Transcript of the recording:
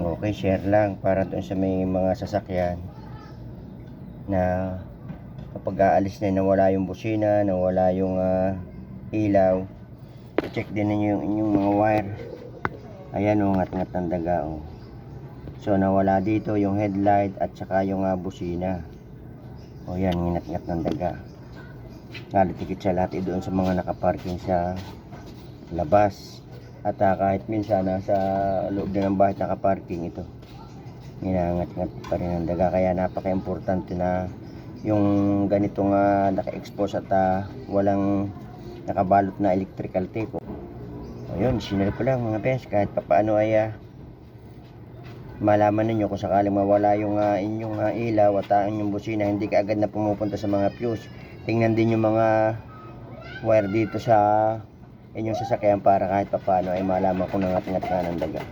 Okay, share lang para doon sa may mga sasakyan na kapag aalis na nawala yung busina, nawala yung ah, ilaw. Check din ninyo yung inyong mga wire. Ayan o, ngat-ngat ng daga o. So nawala dito yung headlight at saka yung ah, busina. O yan, nginat-ngat ng daga. Nalitikit sa lahat eh, doon sa mga nakaparking sa labas. At ah, kahit minsan nasa loob din ng bahay nakaparking ito. Ginangat-ngat pa rin ang daga. Kaya napaka-importante na yung ganitong ah, naka-expose at ah, walang nakabalot na electrical tape. O yun, sinal ko lang mga bes. Kahit papaano ay ah, malaman ninyo kung sakaling mawala yung ah, inyong ah, ilaw at ah, inyong busina, hindi ka agad na pumupunta sa mga fuse. Tingnan din yung mga wire dito sa inyong sasakyan para kahit papaano ay malaman kung nangat-ngat na ng daga.